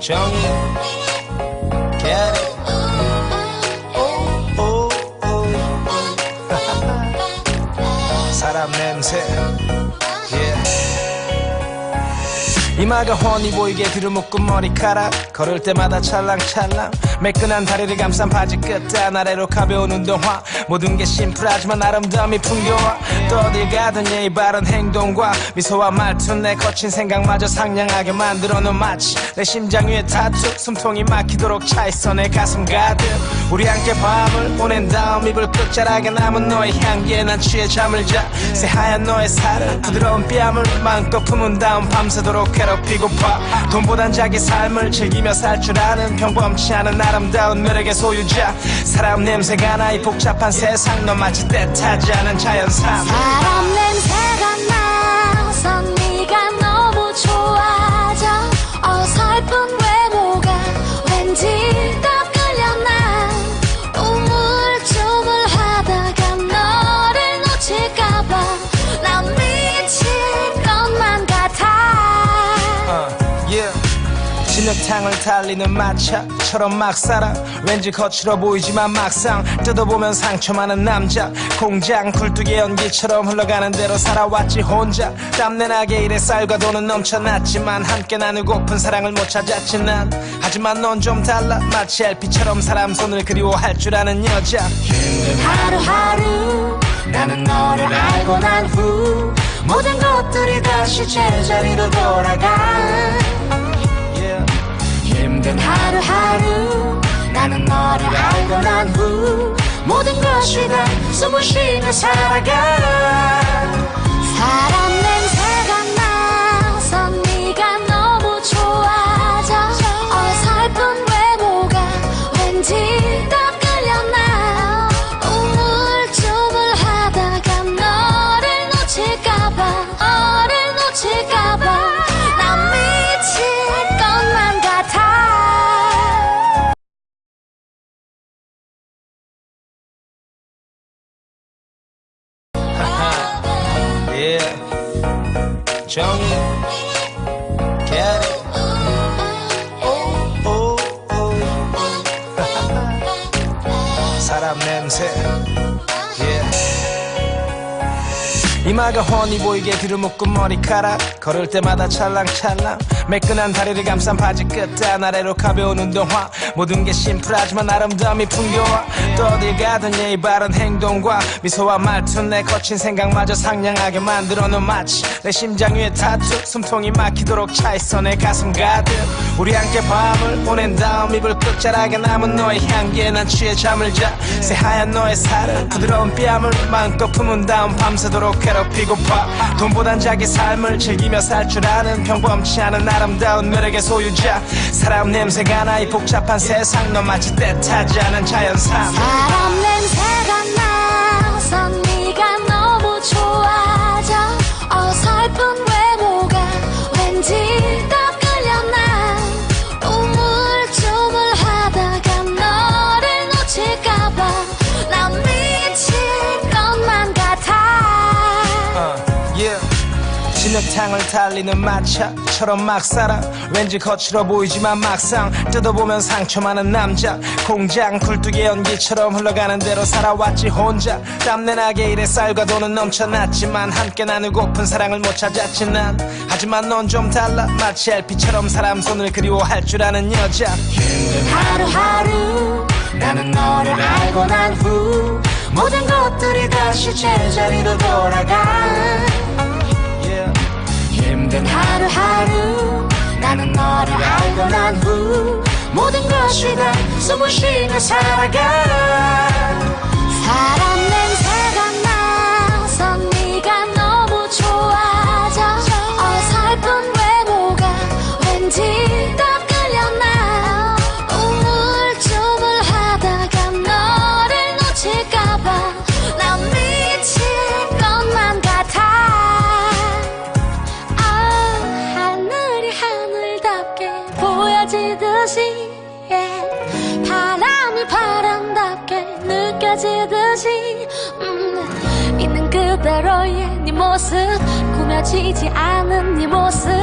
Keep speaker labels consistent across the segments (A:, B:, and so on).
A: 정이. Get it. 사람 냄새. Yeah. 이마가 훤히 보이게 들어묶은 머리카락 걸을 때마다 찰랑찰랑 매끈한 다리를 감싼 바지 끝단 아래로 가벼운 운동화. 모든 게 심플하지만 아름다움이 풍겨와 또 어딜 가든 예의 바른 행동과 미소와 말투 내 거친 생각마저 상냥하게 만들어 놓은 마치 내 심장 위에 타투 숨통이 막히도록 차있어 내 가슴 가득. 우리 함께 밤을 보낸 다음 이불 끝자락에 남은 너의 향기에 난 취해 잠을 자. 새하얀 너의 살을 부드러운 뺨을 마음껏 품은 다음 밤새도록 괴롭히고파. 돈보단 자기 삶을 즐기며 살 줄 아는 평범치 않은 아름다운 매력의 소유자. 사람 냄새가 나이 복잡한 세상 너 마치 때타지 않은 자연산
B: 사람 냄새가 나
A: 진흙탕을 달리는 마차처럼 막 살아. 왠지 거칠어 보이지만 막상 뜯어보면 상처 많은 남자. 공장 굴뚝의 연기처럼 흘러가는 대로 살아왔지 혼자. 땀내나게 일에 쌀과 돈은 넘쳐났지만 함께 나누고픈 사랑을 못 찾았지 난. 하지만 넌 좀 달라. 마치 LP처럼 사람 손을 그리워할 줄 아는 여자.
B: 하루하루 나는 너를 알고 난 후 모든 것들이 다시 제자리로 돌아가. 힘든 하루하루 나는 너를 알고 난 후 모든 것이 다 숨을 쉬며 살아가. 사람
A: 정이. 사람 냄새. 이마가 훤히 보이게 들어묶은 머리카락. 걸을 때마다 찰랑찰랑. 매끈한 다리를 감싼 바지 끝단 아래로 가벼운 운동화. 모든 게 심플하지만 아름다움이 풍겨와. 또 어딜 가든 예의 바른 행동과 미소와 말투. 내 거친 생각마저 상냥하게 만들어 놓은 마치 내 심장 위에 타투. 숨통이 막히도록 차있어 내 가슴 가득. 우리 함께 밤을 보낸 다음 이불 끝자락에 남은 너의 향기에 난 취해 잠을 자. 새하얀 너의 살을 부드러운 뺨을 마음껏 품은 다음 밤새도록 괴롭히고파 돈보단 자기 삶을 즐기며 살 줄 아는 평범치 않은 아름다운 매력의 소유자. 사람 냄새가 나이 복잡한 세상 너 마치 때타지 않은 자연산.
B: 사람 냄새가 나
A: 진흙탕을 달리는 마차처럼 막 살아. 왠지 거칠어 보이지만 막상 뜯어보면 상처 많은 남자. 공장 굴뚝의 연기처럼 흘러가는 대로 살아왔지 혼자. 땀내나게 일에 쌀과 돈은 넘쳐났지만 함께 나누고픈 사랑을 못 찾았지 난. 하지만 넌 좀 달라. 마치 LP처럼 사람 손을 그리워할 줄 아는 여자.
B: 하루하루 나는 너를 알고 난 후 모든 것들이 다시 제자리로 돌아가. 힘든 하루하루. 나는 너를 알고 난 후 모든 것이 다 숨을 쉬며 살아가 사람 모습 꾸며지지 않은 네 모습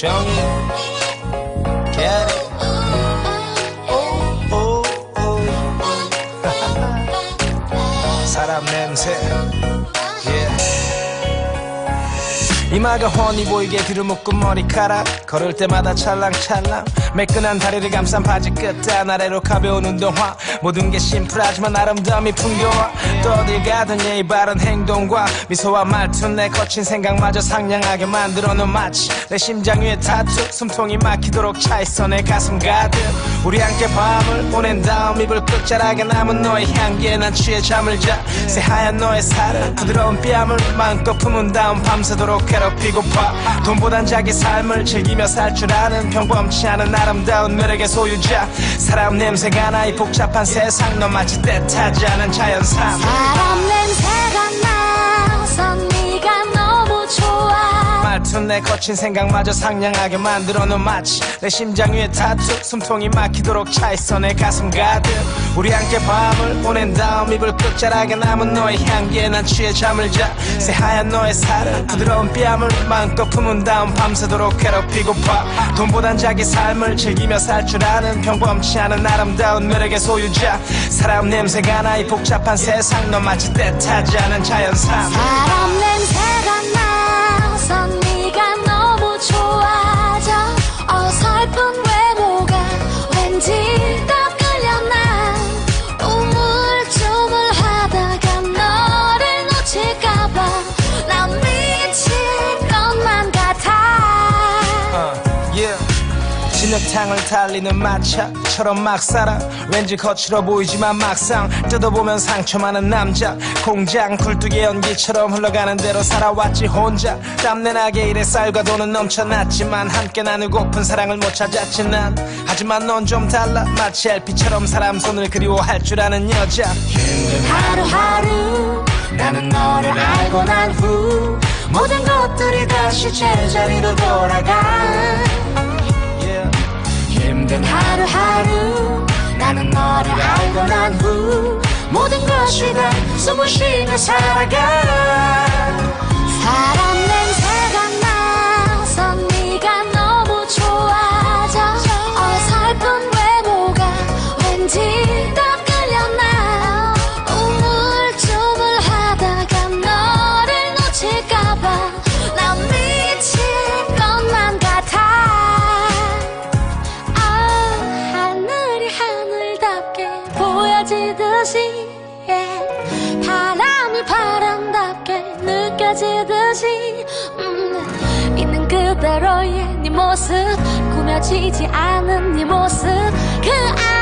A: 정이 get it. 사람 냄새 yeah. 이마가 훤히 보이게 뒤로 묶은 머리카락. 걸을 때마다 찰랑찰랑. 매끈한 다리를 감싼 바지 끝단 아래로 가벼운 운동화. 모든 게 심플하지만 아름다움이 풍겨와 또 어딜 가든 예의 바른 행동과 미소와 말투. 내 거친 생각마저 상냥하게 만들어놓은 마치 내 심장 위에 타투 숨통이 막히도록 차있어 내 가슴 가득. 우리 함께 밤을 보낸 다음 이불 끝자락에 남은 너의 향기에 난 취해 잠을 자. 새하얀 너의 살을 부드러운 뺨을 마음껏 품은 다음 밤새도록 괴롭히고파. 돈보단 자기 삶을 즐기며 살 줄 아는 평범치 않은 아름다운 매력의 소유자. 사람 냄새가 나 이 복잡한 세상 너 마치 때타지 않은 자연산
B: 사람 냄새가 나서
A: 말투 내 거친 생각마저 상냥하게 만들어 놓은 마치 내 심장 위에 타투 숨통이 막히도록 차있어 내 가슴 가득. 우리 함께 밤을 보낸 다음 이불 끝자락에 남은 너의 향기에 난 취해 잠을 자. 새하얀 너의 살을 부드러운 뺨을 마음껏 품은 다음 밤새도록 괴롭히고파 돈보단 자기 삶을 즐기며 살 줄 아는 평범치 않은 아름다운 매력의 소유자. 사람 냄새가 나 이 복잡한 세상 너 마치 때타지 않은 자연산.
B: 사람 냄새가 나 서
A: 진흙탕을 달리는 마차처럼 막 살아. 왠지 거칠어 보이지만 막상 뜯어보면 상처 많은 남자. 공장 굴뚝의 연기처럼 흘러가는 대로 살아왔지 혼자. 땀내나게 일에 쌀과 돈은 넘쳐났지만 함께 나누고픈 사랑을 못 찾았지 난. 하지만 넌 좀 달라. 마치 LP처럼 사람 손을 그리워할 줄 아는 여자.
B: 하루하루 나는 너를 알고 난 후 모든 것들이 다시 제자리로 돌아가. 힘든 하루하루. 나는 너를 알고 난 후 모든 것이 다 숨을 쉬며 살아가. 사람 사라지듯이 음, 있는 그대로의 네 모습 꾸며지지 않은 네 모습 그 안.